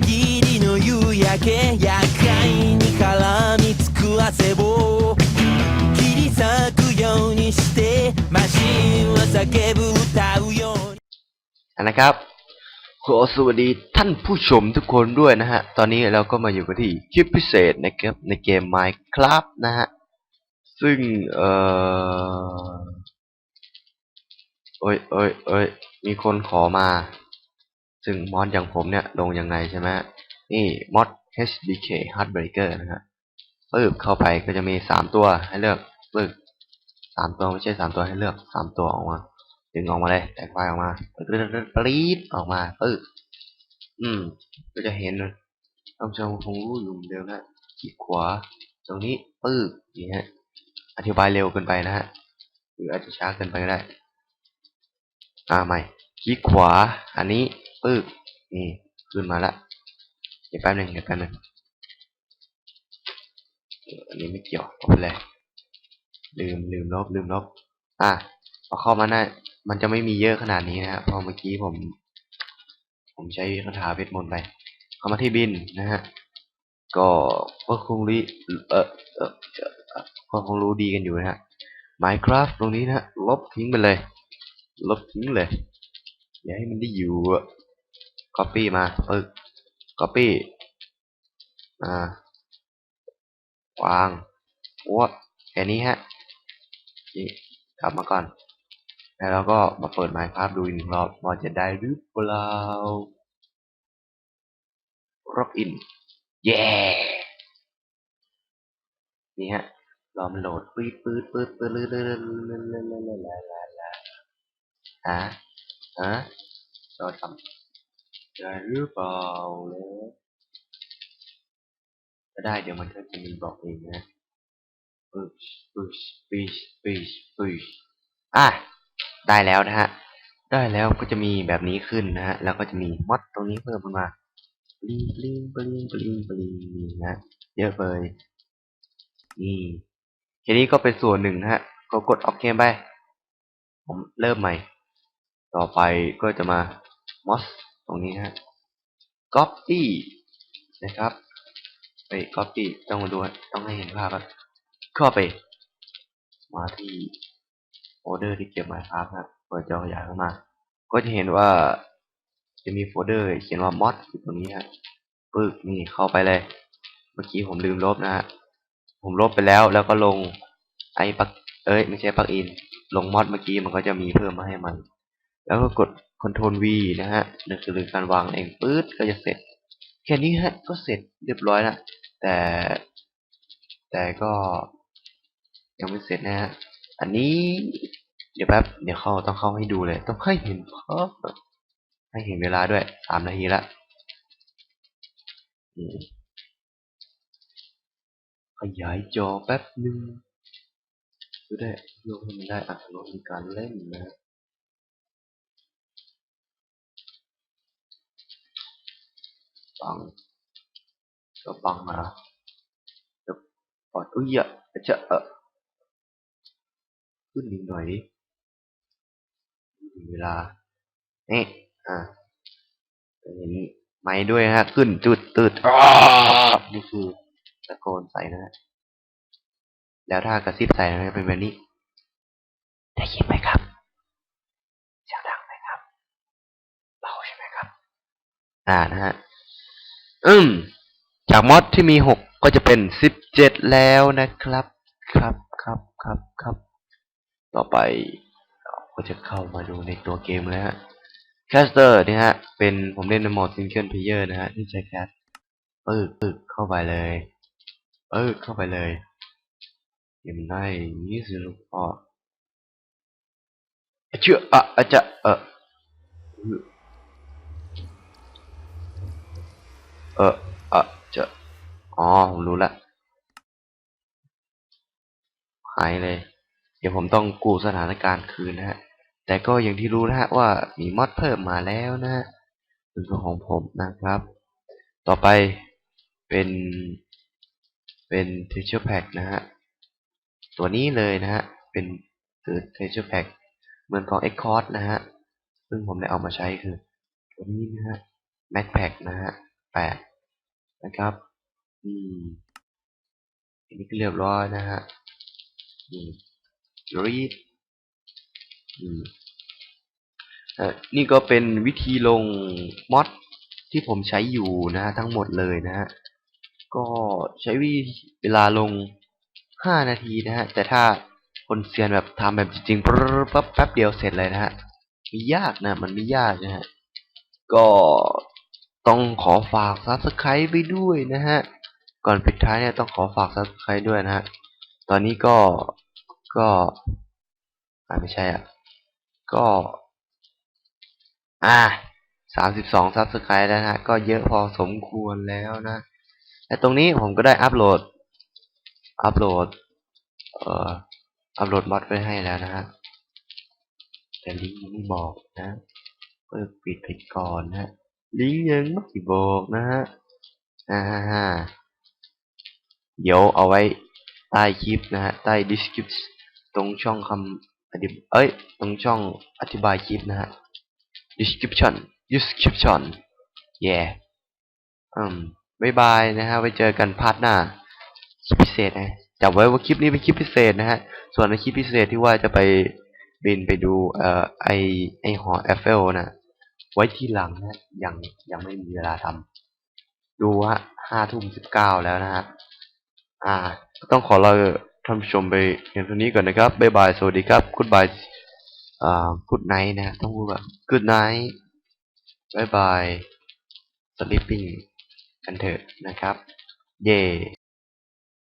ぎりの夕焼け厄介に絡みつく汗を切り裂くようにしてマシンは叫ぶ歌うように นะครับ ขอสวัสดีท่านผู้ชมทุกคนด้วยนะฮะ ตอนนี้เราก็มาอยู่กันที่คลิปพิเศษนะครับ ในเกม Minecraft นะฮะ ซึ่ง เอ่อเอ้ยเอ้ยเอ้ยมีคนขอมา ซึ่งมอดอย่างผมเนี่ยลงยังไงใช่ไหมนี่มอด HDK Heartbreaker นะฮะปึ๊บเข้าไปก็จะมีสามตัวให้เลือกปึ๊บสามตัวไม่ใช่สามตัวให้เลือกสามตัวออกมาดึงออกมาเลยแตกไฟออกมาปรี๊ดออกมาปึ๊บอืม ก็จะเห็นนะท่านผู้ชมคงรู้อยู่เหมือนเดิมนะคลิกขวา ตรงนี้ปึ๊บนี่ฮะอธิบายเร็วเกินไปนะฮะหรืออาจจะช้าเกินไปก็ได้ อ่าใหม่คลิกขวา อันนี้ ปึ๊บนี่ขึ้นมาละเดี๋ยวแป๊บหนึงเดี๋ยวแป๊บหนึงอันนี้ไม่เกี่ยวเอาไปเลยลืมลืมลบลืมลบ อะพอเข้ามาได้มันจะไม่มีเยอะขนาดนี้นะครับพราะเมื่อกี้ผม ผมใช้คาถาเวทมนต์ไป เข้ามาที่บินนะฮะก็ก็คงรีเออเออเออก็คงรู้ดีกันอยู่นะฮะ Minecraft ตรงนี้นะฮะลบทิ้งไปเลย ลบทิ้งเลย อย่าให้มันได้อยู่อะ copy มาปึ๊บ copy มาวางวัดแค่นี้ฮะนี่กลับมาก่อน แล้วเราก็มาเปิดไมค์ภาพดูอีกหนึ่งรอบว่าจะได้หรือเปล่าล็อกอินเย้นี่ฮะรอมันโหลดปื๊ดปื๊ดปื๊ดปื๊ดเลื่อยๆเลื่อยๆเลื่อยๆเลื่อยๆฮะฮะรอทำ ได้หรือเปล่าเลยถ้าได้เดี๋ยวมันก็จะมีบอกเองนะปึ๊ชปึ๊ชปึ๊ชปึ๊ชปึ๊ชอะ ได้แล้วนะฮะ ได้แล้วก็จะมีแบบนี้ขึ้นนะฮะ แล้วก็จะมีมอดตรงนี้เพิ่มขึ้นมาปลิงปลิงปลิงปลิงปลิงนะเยอะเลยนี่แค่นี้ก็เป็นส่วนหนึ่งนะฮะ ก็กดออเกมไป ผมเริ่มใหม่ ต่อไปก็จะมา mos ตรงนี้ฮะ copy นะครับไป copy ต้องมาดูต้องให้เห็นภาพครับเข้าไป มาที่โฟลเดอร์ที่เก็บมาครับนะเปิดจอขยายเข้ามา ก็จะเห็นว่าจะมีโฟลเดอร์เขียนว่า mod อยู่ตรงนี้ฮะปึ๊กนี่เข้าไปเลย เมื่อกี้ผมลืมลบนะฮะผมลบไปแล้วแล้วก็ลงไอ้ปักเอ้ยไม่ใช่ปักอิน ลงมอดเมื่อกี้มันก็จะมีเพิ่มมาให้มัน แล้วก็กด Ctrl V นะฮะนั่นคือการวางเองปื๊ดก็จะเสร็จ แค่นี้ฮะก็เสร็จเรียบร้อยแล้วแต่ แต่ก็ยังไม่เสร็จนะฮะ อันนี้ เดี๋ยวแป๊บ เดี๋ยวเข้าต้องเข้าให้ดูเลย ต้องให้เห็นภาพให้เห็นเวลาด้วยสามนาทีละขยายจอแป๊บหนึ่งจะได้โยกให้มันได้อัตโนมัติการเล่นนะ บังก็บังมาจะปล่อยอุ้ยอะจะเออขึ้นอีกหน่อยดิมีเวลานี่อะเห็นไม้ด้วยนะฮะขึ้นจุดตืดอ้านี่คือตะโกนใส่นะฮะแล้วถ้ากระซิบใส่นะจะเป็นแบบนี้ได้ยินไหมครับเสียงดังไหมครับเบาใช่ไหมครับ อ่านะฮะ อืม จากมอดที่มีหกก็จะเป็นสิบเจ็ดแล้วนะครับ ครับครับครับครับ ต่อไปเราก็จะเข้ามาดูในตัวเกมแล้วฮะแคสเตอร์นี่ฮะ เป็นผมเล่นในโหมดซิงเกิลเพลเยอร์นะฮะที่ใช้แคสปึ๊กปึ๊กเข้าไปเลยเออเข้าไปเลยเห็นได้นี่สิบลูกพ่อเชื่ออะอาจจะเออะ จะอ๋อ ผมรู้ละหายเลย เดี๋ยวผมต้องกู้สถานการณ์คืนนะฮะ แต่ก็อย่างที่รู้นะฮะว่ามีมอดเพิ่มมาแล้วนะฮะเป็นของผมนะครับ ต่อไปเป็นเป็น texture pack นะฮะ ตัวนี้เลยนะฮะ เป็นคือ texture pack เหมือนของ Xcode นะฮะ ซึ่งผมได้เอามาใช้คือ ตัวนี้นะฮะ Mac Pack นะฮะแปด นะครับ อืมอันนี้ก็เรียบร้อยนะฮะอืม read อืมอ่อนี่ก็เป็นวิธีลงมอดที่ผมใช้อยู่นะฮะทั้งหมดเลยนะฮะก็ใช้วิเวลาลง 5 นาทีนะฮะแต่ถ้าคนเซียนแบบทำแบบจริงๆปั๊บปั๊บแป๊บเดียวเสร็จเลยนะฮะไม่ยากนะ มันไม่ยากนะฮะก็ ต้องขอฝาก subscribe ไปด้วยนะฮะ ก่อนปิดท้ายเนี่ยต้องขอฝาก subscribe ด้วยนะฮะ ตอนนี้ก็ก็อ่าไม่ใช่อะ ก็ อ่าสามสิบสอง subscribe แล้วนะฮะ ก็เยอะพอสมควรแล้วนะและตรงนี้ผมก็ได้อัปโหลด อัปโหลด เอ่อ อัปโหลดมอดไว้ให้แล้วนะฮะ แต่ลิงก์ยังไม่บอกนะเปิดปิดไปก่อนนะ ลิงก์ยังไม่บอกนะฮะอ่าฮ่าเดี๋ยวเอาไว้ใต้คลิปนะฮะ ใต้ description ตรงช่องคำอธิบเอ้ย ตรงช่องอธิบายคลิปนะฮะ description description yeah อืมบายบายนะฮะ ไว้เจอกันพาร์ทหน้า คลิปพิเศษนะจับไว้ว่าคลิปนี้เป็นคลิปพิเศษนะฮะ ส่วนในคลิปพิเศษที่ว่าจะไปบินไปดูเอ่อไอไอหอแอฟเฟลนะ ไว้ที่หลังนะยังยังไม่มีเวลาทำดูว่าห้าทุ่มสิบเก้าแล้วนะฮะอ่า ต้องขอลาท่านผู้ชมไปเพียงเท่านี้ก่อนนะครับบ๊ายบาย สวัสดีครับ g ุ o d บายอ่า good night นะต้องพูดว่า good night บ๊ายบาย sleeping กันเถอะนะครับ เย่